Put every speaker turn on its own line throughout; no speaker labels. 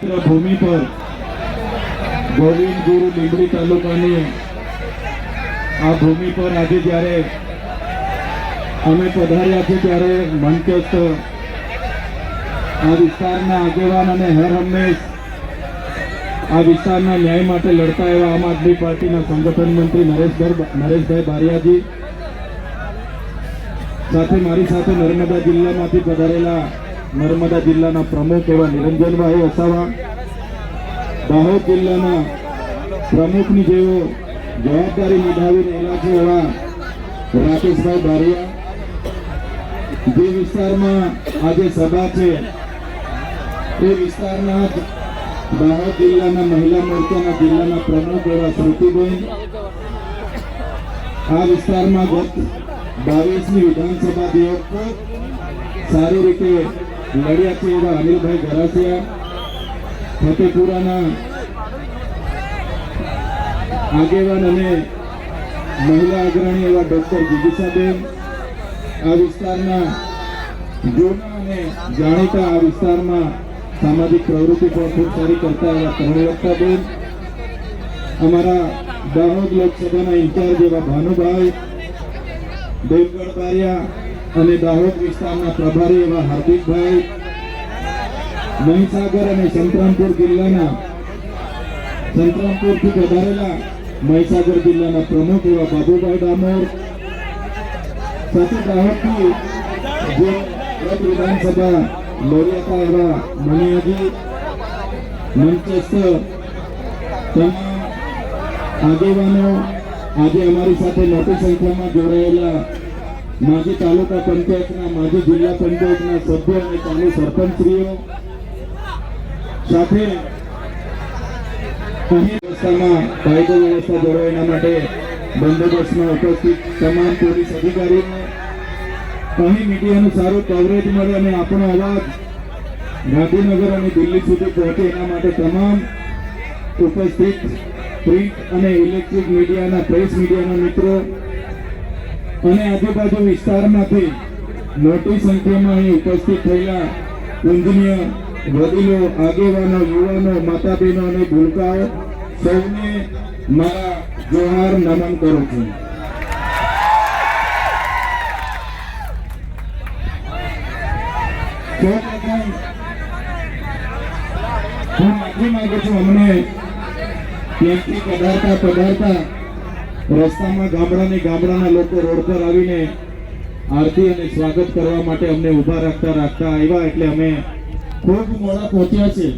ભૂમિ પર ગોવિંદ ગુરુ લીંબડી તાલુકાની આ ભૂમિ પર આજે જ્યારે અમે પધાર્યા છે ત્યારે મનકેત આ વિસ્તારના આગેવાન અને હર હંમેશ આ વિસ્તારના ન્યાય માટે લડતા એવા આમ આદમી પાર્ટીના સંગઠન મંત્રી નરેશભાઈ નરેશભાઈ બારિયાજી સાથે મારી સાથે નર્મદા જિલ્લામાંથી પધારેલા નર્મદા જિલ્લાના પ્રમુખ એવા નિરંજનભાઈ વસાવા, દાહોદ જિલ્લાના પ્રમુખની જેઓ જવાબદારી નિભાવી રહેલા છે એવા રાકેશભાઈ બારિયા. જે વિસ્તારમાં આજે સભા છે, એ વિસ્તારના દાહોદ જિલ્લાના મહિલા મોરચાના જિલ્લાના પ્રમુખ એવા શ્રુતિબેન. આ વિસ્તારમાં ગત બાવીસમી વિધાનસભા દિવસ સારી રીતે લડ્યા છે એવા અનિલભાઈ ગરાસિયા, ફતેપુરાના આગેવાન અને મહિલા અગ્રણી એવા ડોક્ટર જીગીસાબેન આ વિસ્તારના જૂના અને જાણીતા આ વિસ્તારમાં સામાજિક પ્રવૃત્તિ પણ ખૂબ સારી કરતા એવા કરુણવક્તાબેન અમારા દાહોદ લોકસભાના ઇન્ચાર્જ એવા ભાનુભાઈ, દેવગઢ બારિયા અને દાહોદ વિસ્તારના પ્રભારી એવા હાર્દિકભાઈ, મહીસાગર અને સંતરામપુર જિલ્લાના, સંતરામપુરથી પધારેલા મહીસાગર જિલ્લાના પ્રમુખ એવા બાબુભાઈ ડામોર, સાથે દાહોદથી જે ગત વિધાનસભા લડ્યા એવા મણિયાજી મંચેસ્ટર તમામ આગેવાનો આજે અમારી સાથે મોટી સંખ્યામાં જોડાયેલા માજી તાલુકા પંચાયતના, માજી જિલ્લા પંચાયતના સભ્યો અને ચાલુ સરપંચશ્રીઓ સાથે વ્યવસ્થામાં કાયદો વ્યવસ્થા જળવાય એના માટે બંદોબસ્તમાં ઉપસ્થિત તમામ પોલીસ અધિકારીઓ અહીં મીડિયાનું સારું કવરેજ મળે અને આપણો અવાજ ગાંધીનગર અને દિલ્હી સુધી પહોંચે એના માટે તમામ ઉપસ્થિત પ્રિન્ટ અને ઇલેક્ટ્રિક મીડિયાના, પ્રેસ મીડિયાના મિત્રો અને આજુબાજુ વિસ્તારમાંથી મોટી સંખ્યામાં અહીં ઉપસ્થિત થયેલા પૂજનીય વડીલો, આગેવાનો, યુવાનો માતા બહેનો અને ભૂલકાઓ સૌને મારા જોહાર નમન કરું છું. હું માફી માંગુ છું, અમને ત્યાંથી પધારતા પધારતા રસ્તામાં ગામડાની ગામડાના લોકો રોડ પર આવીને આરતી અને સ્વાગત કરવા માટે અમને ઊભા રાખતા રાખતા આવ્યા એટલે અમે ખૂબ મોડા પહોંચ્યા છે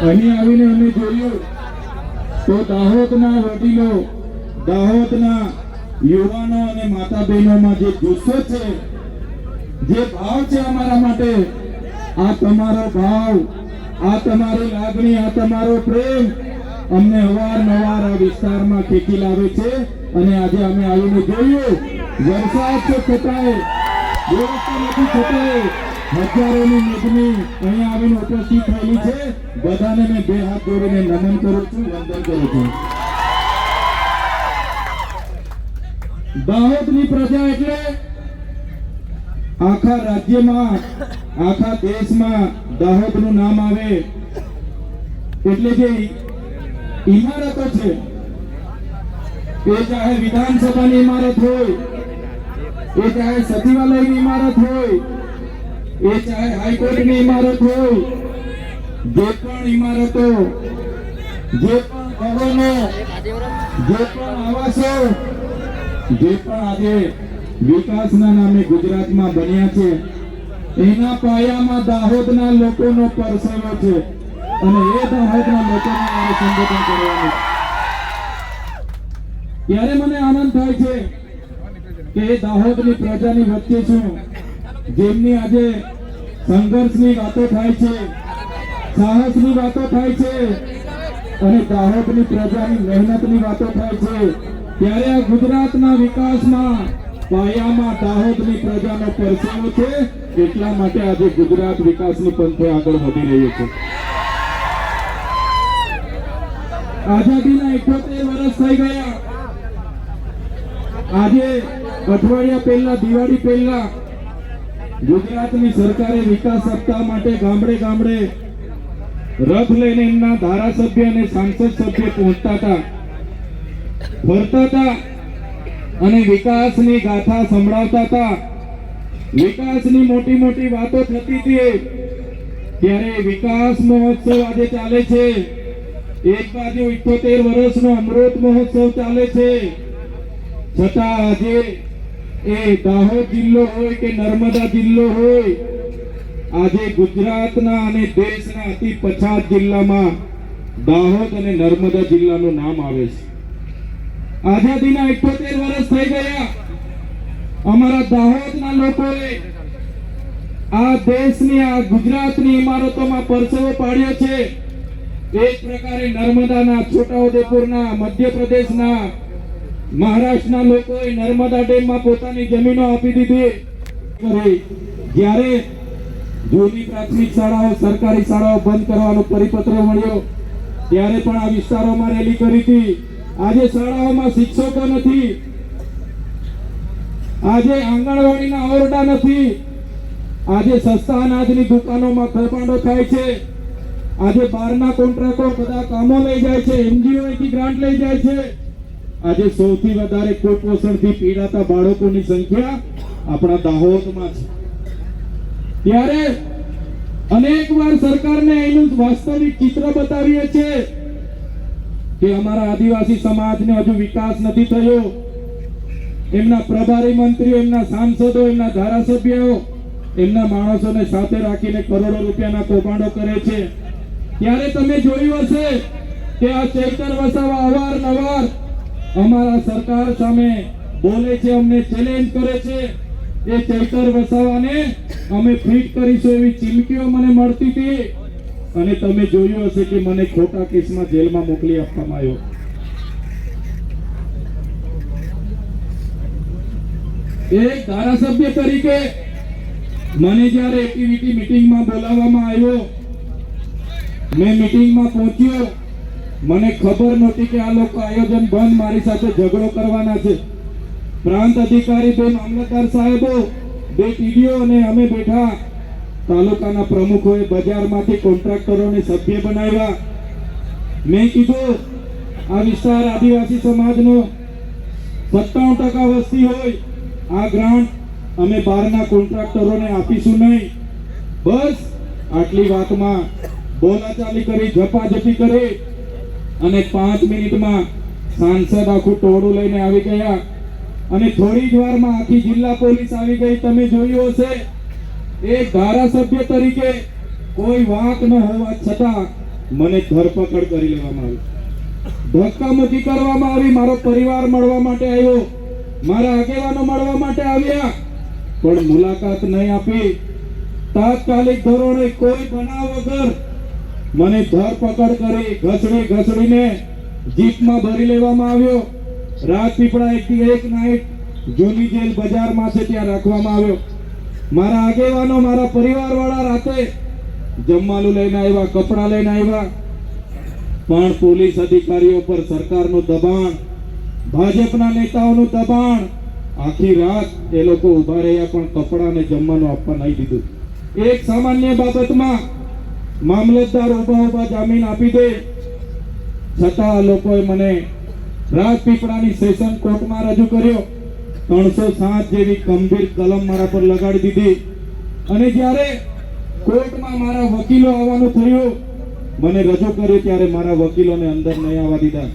અહીં આવીને અમે જોયું તો દાહોદના વડીલો, દાહોદના યુવાનો અને માતા બહેનોમાં જે જુસ્સો છે, જે ભાવ છે અમારા માટે, આ તમારો ભાવ આ તમારી લાગણી, આ તમારો પ્રેમ અમને અવારનવાર આ વિસ્તારમાં ખેંચી લાવે છે અને આજે અમે આવીને જોયું. વરસાદ તો છતાંય અહીંયા આવીને ઉપસ્થિત છે. બધાને મેં બે હાથ જોડીને નમન કરું છું, વંદન કરું છું. એટલે આખા રાજ્યમાં આખા દેશમાં દાહોદનું નામ આવે, એટલે જે ઇમારતો છે. એ ચાહે વિધાનસભાની ઇમારત હોય, એ ચાહે સચિવાલયની ઇમારત હોય, એ ચાહે હાઈકોર્ટની ઇમારત હોય, જે પણ ઇમારતો, જે પણ ભવનો, જે પણ આવાસો, જે પણ આજે વિકાસના નામે ગુજરાતમાં બન્યા છે એના પાયામાં દાહોદના લોકોનો પરસેવો છે. અને એ દાહોદના લોકોને મારે સંબોધન કરવાનું. ત્યારે મને આનંદ થાય છે કે એ દાહોદની પ્રજાની વચ્ચે છું, જેમની આજે સંઘર્ષની વાતો થાય છે, સાહસની વાતો થાય છે, અને દાહોદની પ્રજાની મહેનતની વાતો થાય છે. ત્યારે આ ગુજરાતના વિકાસમાં પાયામાં દાહોદની પ્રજાનો પરસેવો છે. એટલા માટે આજે ગુજરાત વિકાસની પંથે આગળ વધી રહ્યું છે. આઝાદીના એકોતેર વર્ષ થઈ ગયા. આજે અઠવાડિયા પહેલા, દિવાળી પહેલા ગુજરાતની સરકારે વિકાસ સપ્તાહ માટે ગામડે ગામડે રથ લઈને એમના ધારાસભ્ય અને સાંસદ સભ્ય પહોંચતા હતા. ફરતા હતા. અને વિકાસની ગાથા સંભળાવતા હતા. વિકાસની મોટી મોટી વાતો થતી હતી. ત્યારે વિકાસ મહોત્સવ આજે ચાલે છે. એક બાજુ 78 વર્ષનો અમૃત મહોત્સવ ચાલે છે. છતાં આજે એ દાહોદ જિલ્લો હોય કે નર્મદા જિલ્લો હોય, આજે ગુજરાતના અને દેશના અતિ પછાત જિલ્લામાં દાહોદ અને નર્મદા જિલ્લાનું નામ આવે છે. આઝાદીના 78 વર્ષ થઈ ગયા. અમારા દાહોદના લોકોએ આ દેશની, આ ગુજરાતની ઇમારતોમાં પરસેવો પાડ્યો છે. એક પ્રકારે નર્મદાના, છોટાઉદેપુરના, મધ્યપ્રદેશના, મહારાષ્ટ્રના લોકોએ નર્મદા ડેમમાં પોતાની જમીનો આપી દીધી. જ્યારે જૂની પ્રાથમિક શાળાઓ, સરકારી શાળાઓ બંધ કરવાનો પરિપત્ર મળ્યો, ત્યારે પણ આ વિસ્તારોમાં રેલી કરી હતી. આજે શાળાઓમાં શિક્ષકો નથી. આજે આંગણવાડીના ઓરડા નથી. આજે સસ્તા અનાજની દુકાનોમાં કૌભાંડો થાય છે. આજે બહારના કોન્ટ્રાક્ટો બધા કામો લઈ જાય છે એનજીઓથી ગ્રાન્ટ લઈ જાય છે. આજે સૌથી વધારે કુપોષણથી પીડાતા બાળકોની સંખ્યા આપણા દાહોદમાં છે. ત્યારે અનેક વાર સરકારને એનું વાસ્તવિક ચિત્ર બતાવીએ છે કે અમારા આદિવાસી સમાજને હજુ વિકાસ નથી થયો. એમના પ્રભારી મંત્રીઓ, એમના સાંસદો, એમના ધારાસભ્યો એમના માણસોને સાથે રાખીને કરોડો રૂપિયાના કૌભાંડો કરે છે. ત્યારે તમે જોયું હશે કે આ ચૈતર વસાવા અવારનવાર અમારા સરકાર સામે બોલે છે, અમને ચેલેન્જ કરે છે. એ ચૈતર વસાવાને અમે ફિટ કરીશું એવી ચીમકીઓ મને મળતી હતી. અને તમે જોયું હશે કે મને ખોટા કેસમાં જેલમાં મોકલી આપવામાં આવ્યો. એક ધારાસભ્ય તરીકે મને જ્યારે એક્ટિવિટી મીટિંગમાં બોલાવવામાં આવ્યો, મેં મીટિંગમાં પહોંચ્યો, મને ખબર નહોતી કે આ લોકો આયોજન બંધ મારી સાથે ઝઘડો કરવાના છે. પ્રાંત અધિકારી બે મામલતદાર સાહેબો, બે ટીડીઓ અને અમે બેઠા તાલુકાના પ્રમુખોએ બજારમાંથી કોન્ટ્રાક્ટરોને સભ્ય બનાવ્યા. મેં કીધું, આ વિસ્તાર આદિવાસી સમાજનો સત્તાણું ટકા વસ્તી હોય, આ ગ્રાન્ટ અમે બહારના કોન્ટ્રાક્ટરોને આપીશું નહીં. બસ, આટલી વાતમાં બોલાચાલી કરી, ઝપાઝપી કરી અને પાંચ મિનિટમાં સાંસદ આખું ટોળું લઈને આવી ગયા. અને થોડી જ વારમાં આખી જિલ્લા પોલીસ આવી ગઈ, તમે જોયું હશે. એક ધારાસભ્ય તરીકે કોઈ વાંક ન હોવા છતાં મને ધરપકડ કરી લેવામાં આવી. ધક્કામુક્કી કરવામાં આવી, મારો પરિવાર મળવા માટે આવ્યો, મારા આગેવાનો મળવા માટે આવ્યા, પણ મુલાકાત નહીં આપી. તાત્કાલિક ધોરણે કોઈ બનાવ વગર મને ધરપકડ કરી ઘસડી ઘસડીને જીપમાં ભરી લેવામાં આવ્યો. રાજપીપળા એક એક નાઈટ જૂની જેલ છે ત્યાં રાખવામાં આવ્યો. મારા આગેવાનો, મારા પરિવાર વાળા રાતે જમવાનું લઈને આવ્યા, કપડાં લઈને આવ્યા. પણ પોલીસ અધિકારીઓ પર સરકારનું દબાણ, ભાજપના નેતાઓનું દબાણ, આખી રાત એ લોકો ઊભા રહ્યા, પણ કપડાને જમવાનું આપવા નહીં દીધું. એક સામાન્ય બાબતમાં મામલતદાર ઊભા ઊભા જામીન આપી દે. છતાં લોકોએ મને રાજપીપળાની સેશન કોર્ટમાં રજૂ કર્યો. ત્રણસો સાત જેવી ગંભીર કલમ મારા પર લગાડી દીધી. અને જ્યારે કોર્ટમાં મારા વકીલો આવવાનું થયું, મને રજૂ કર્યું ત્યારે મારા વકીલોને અંદર નહીં આવવા દીધા.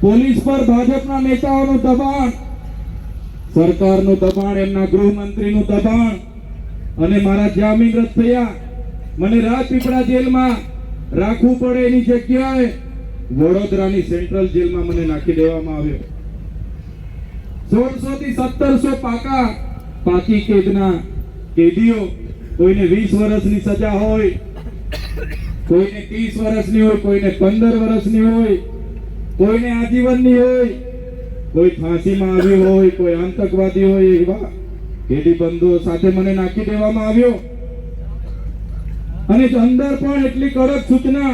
પોલીસ પર ભાજપના નેતાઓનું દબાણ, સરકારનું દબાણ, એમના ગૃહમંત્રીનું દબાણ, અને મારા જામીન રદ થયા. મને રાજપીપળા જેલમાં રાખવું પડે એની જગ્યાએ વડોદરાની સેન્ટ્રલ જેલમાં મને નાખી દેવામાં આવ્યો. સોળસો થી સત્તરસો પાકા પાકી કેદના કેદીઓ. કોઈને વીસ વર્ષની સજા હોય, કોઈને ત્રીસ વર્ષની હોય, કોઈને પંદર વર્ષની હોય, કોઈને આજીવનની હોય, કોઈ ફાંસીમાં આવ્યો હોય, કોઈ આતંકવાદી હોય એવા કેદી બંધો સાથે મને નાખી દેવામાં આવ્યો. અને અંદર પણ એટલી કડક સૂચના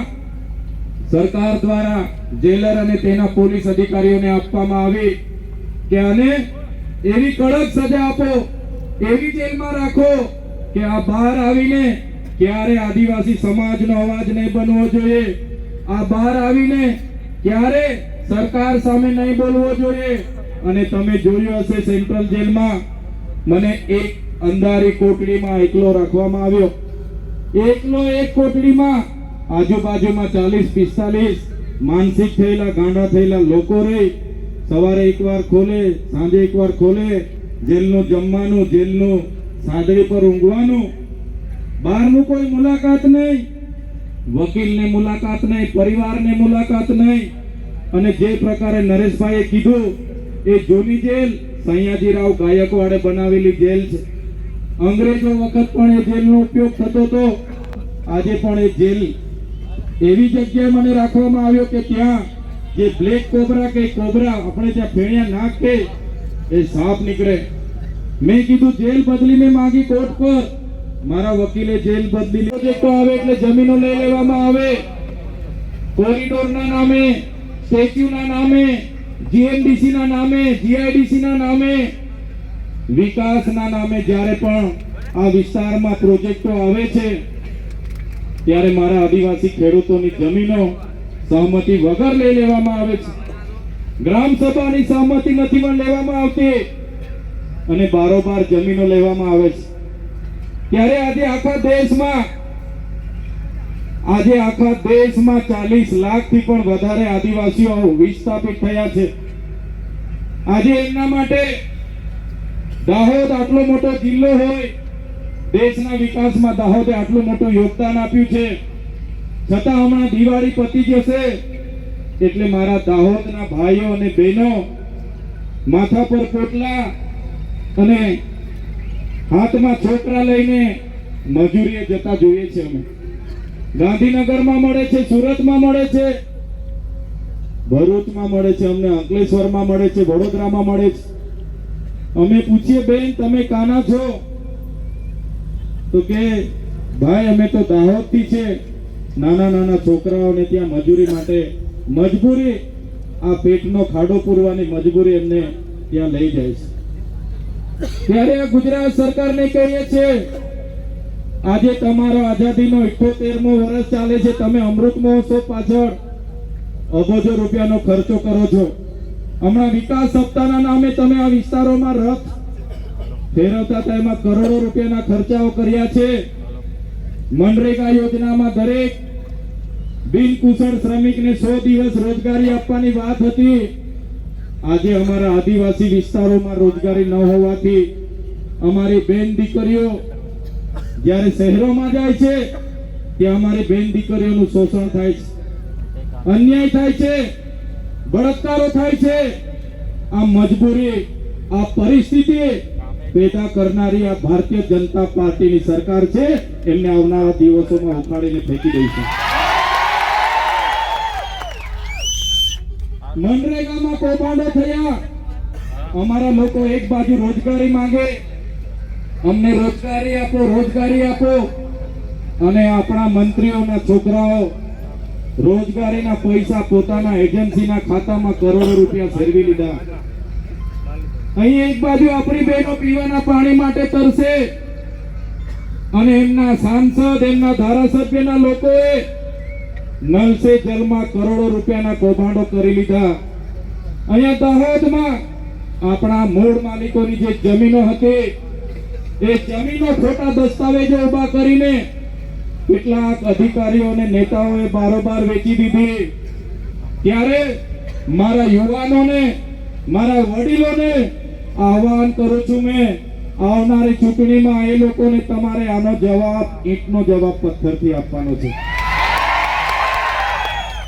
સરકાર દ્વારા જેલર અને તેના પોલીસ અધિકારીઓને આપવામાં આવી. કે આને એવી કડક સજા આપો, એવી જેલમાં રાખો કે આ બહાર આવીને ક્યારે આદિવાસી સમાજનો અવાજ નહીં બનવો જોઈએ. આ બહાર આવીને ક્યારે સરકાર સામે નહીં બોલવો જોઈએ. અને તમે જોયું હશે સેન્ટ્રલ જેલમાં મને એક અંધારી કોટડીમાં એકલો રાખવામાં આવ્યો. એકલો એક કોટડીમાં આજુબાજુમાં ચાલીસ પિસ્તાલીસ માનસિક થયેલા, ગાંડા થયેલા લોકો રહી સવારે એકવાર ખોલે, સાંજે એકવાર ખોલે, જેલનું જમવાનું, જેલનું સાદડી પર ઊંઘવાનું. બહારનું કોઈ મુલાકાત નહીં, વકીલને મુલાકાત નહીં, પરિવારને મુલાકાત નહીં. અને જે પ્રકારે નરેશભાઈએ કીધું, એ જૂની જેલ, સયાજીરાવ ગાયકવાડે બનાવેલી જેલ છે. અંગ્રેજો વખત પણ એ જેલનો ઉપયોગ થતો હતો. આજે પણ એ જેલ એવી જગ્યાએ મને રાખવામાં આવ્યો કે ત્યાં જે બ્લેક કોબરા કે કોબરા આપણે ત્યાં ભેણ્યા નાક એ સાપ નીકળે. મેં કીધું, જેલ બદલી મેં માંગી કોર્ટ પર. મારા વકીલે જેલ બદલી પ્રોજેક્ટો આવે એટલે જમીનો લઈ લેવામાં આવે. નામે, સ્ટેચ્યુના નામે જીએમડીસી ના નામે જીઆઈડીસી ના નામે, વિકાસના નામે જ્યારે પણ આ વિસ્તારમાં પ્રોજેક્ટો આવે છે, ત્યારે મારા આદિવાસી ખેડૂતોની જમીનો સહમતિ વગર લઈ લેવામાં આવે છે. ગ્રામ સભાની સહમતિ નથી પણ લેવામાં આવતી. અને બારોબાર જમીનો લેવામાં આવે છે. ત્યારે આજે આખા દેશમાં, આજે આખા દેશમાં ચાલીસ લાખથી પણ વધારે આદિવાસીઓ વિસ્થાપિત થયા છે. આજે એમના માટે દાહોદ આટલો મોટો જિલ્લો હોય, દેશના વિકાસમાં દાહોદે આટલું મોટું યોગદાન આપ્યું છે. છતાં હમણાં દિવાળી પતી જશે. એટલે મારા દાહોદના ભાઈઓ અને બહેનો માથા પર પોટલા અને હાથમાં છોકરા લઈને મજૂરીએ જતા જોઈએ છે અમે. ગાંધીનગરમાં મળે છે, સુરતમાં મળે છે, ભરૂચમાં મળે છે, અમને અંકલેશ્વરમાં મળે છે, વડોદરામાં મળે છે. અમે પૂછીએ, બેન, તમે કાના છો? તો કે, ભાઈ, અમે તો દાહોદથી છે. નાના નાના છોકરાઓને ત્યાં મજૂરી માટે મજબૂરી આ પેટનો ખાડો પૂરવાની મજબૂરી એમને ત્યાં લઈ જાય છે. ત્યારે આ ગુજરાત સરકારને કહીએ છીએ, આજે તમારો આઝાદીનો 78મો વર્ષ ચાલે છે. તમે અમૃત મહોત્સવ પાછળ. અબોજો રૂપિયાનો ખર્ચો કરો છો. હમણાં વિકાસ સપ્તાહના નામે તમે આ વિસ્તારોમાં રથ ફેરવતા હતા. એમાં કરોડો રૂપિયાના ખર્ચાઓ કર્યા છે. મનરેગા યોજનામાં દરેક બિનકુશળ શ્રમિકને સો દિવસ રોજગારી આપવાની વાત હતી. આજે અમારા આદિવાસી વિસ્તારોમાં રોજગારી ન હોવાથી અમારી બેન દીકરીઓ જ્યારે શહેરોમાં જાય છે, ત્યાં અમારી બેન દીકરીઓનું શોષણ થાય છે. અન્યાય થાય છે, બળાત્કારો થાય છે. આ મજબૂરી, આ પરિસ્થિતિ પેદા કરનારી આ ભારતીય જનતા પાર્ટીની સરકાર છે. એમને આવનારા દિવસોમાં ઉખાડીને ફેંકી દઈશું. મનરેગામાં કૌભાંડો થયા. અમારા લોકો એક બાજુ રોજગારી માંગે. અમને રોજગારી આપો રોજગારી આપો. અને આપણા મંત્રીઓના છોકરાઓ રોજગારીના પૈસા પોતાના એજન્સીના ખાતામાં કરોડો રૂપિયા ફેરવી લીધા. અહીં એક બાજુ આપણી બહેનો પીવાના પાણી માટે તરસે અને એમના સાંસદ, એમના ધારાસભ્યના લોકોએ નલ જલમાં કરોડો રૂપિયાના કૌભાંડો કરી લીધા. અહીંયા દાહોદમાં આપણા મૂળ માલિકોની જે જમીનો હતી, એ જમીનો ખોટા દસ્તાવેજો ઊભા કરીને કેટલાક અધિકારીઓ અને નેતાઓએ બારોબાર વેચી દીધી. ત્યારે મારા યુવાનોને, મારા વડીલોને આહવાન કરું છું મેં, આવનારી ચૂંટણીમાં એ લોકોને તમારે આનો જવાબ, ઈંટનો જવાબ પથ્થરથી આપવાનો છે.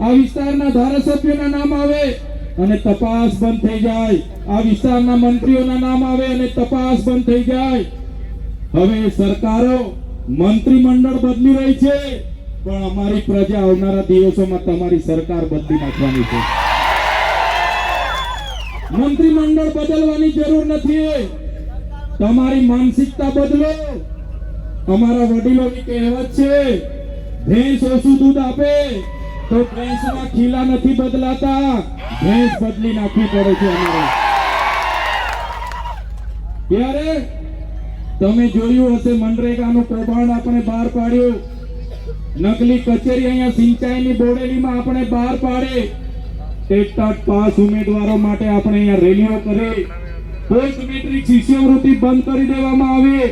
આ વિસ્તારના ધારાસભ્યોના નામ આવે અને તપાસ બંધ થઈ જાય. આ વિસ્તારના મંત્રીઓના નામ આવે અને તપાસ બંધ થઈ જાય. હવે સરકારો મંત્રીમંડળ બદલી રહી છે, પણ અમારી પ્રજા આવનારા દિવસોમાં તમારી સરકાર બદલી નાખવાની છે. મંત્રીમંડળ બદલવાની જરૂર નથી. તમારી માનસિકતા બદલો. અમારા વડીલોની કહેવત છે, ભેંસ ઓછું દૂધ આપે. તો ભેંસના ખીલા નથી બદલાતા. ભેંસ બદલી નાખવી પડે છે અમારે. ત્યારે તમે જોયું હશે, મનરેગાનું કૌભાંડ આપણે બહાર પાડ્યું. નકલી કચેરી અહીંયા સિંચાઈની બોડેલીમાં આપણે બહાર પાડે. ટેટટાટ પાસ ઉમેદવારો માટે આપણે અહીંયા રેલીઓ કરી. પોસ્ટ મેટ્રિક શિષ્યવૃત્તિ બંધ કરી દેવામાં આવી.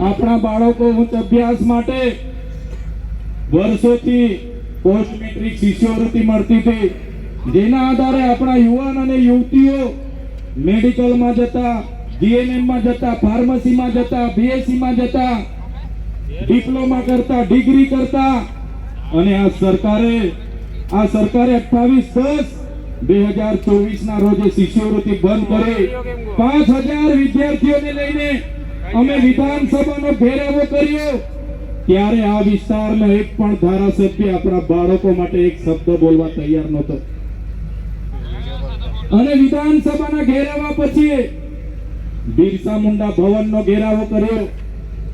આપણા બાળકો ઉચ્ચ અભ્યાસ માટે વર્ષોથી પોસ્ટ મેટ્રિક શિષ્યવૃત્તિ મળતી હતી. જેના આધારે આપણા યુવાન અને યુવતીઓ મેડિકલમાં જતા જીએનએમમાં જતા, ફાર્મસીમાં જતા, બીએસસીમાં જતા, ડિપ્લોમા કરતા, ડિગ્રી કરતા અને આ સરકારે આ સરકારે અઠાવીસ દસ બે હજાર ચોવીસ ના રોજે શિષ્યવૃત્તિ બંધ કરી. પાંચ હજાર વિદ્યાર્થીઓને લઈને અમે વિધાનસભાનો ઘેરાવો કર્યો. ત્યારે આ વિસ્તારનો એક પણ ધારાસભ્ય આપણા બાળકો માટે એક શબ્દ બોલવા તૈયાર નહોતો. અને વિધાનસભાના ઘેરાવા પછી બિરસા મુંડા ભવનનો ઘેરાવો કર્યો.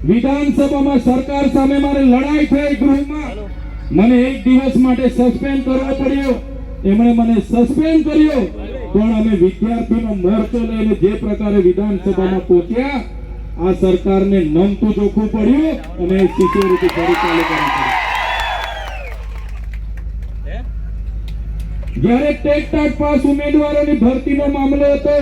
વિધાનસભામાં સરકાર સામે મારે લડાઈ થઈ ગૃહમાં. મને એક દિવસ માટે સસ્પેન્ડ કરવો પડ્યો. એમણે મને સસ્પેન્ડ કર્યો. પણ અમે વિદ્યાર્થીનો મોરચો લઈને જે પ્રકારે વિધાનસભામાં પહોંચ્યા આ સરકારને નમતું જોખવું પડ્યું અને શિષ્યવૃત્તિ ફરી ચાલુ કરવી પડી. જ્યારે ટેટ ટાટ પાસ ઉમેદવારોની ભરતીનો મામલો હતો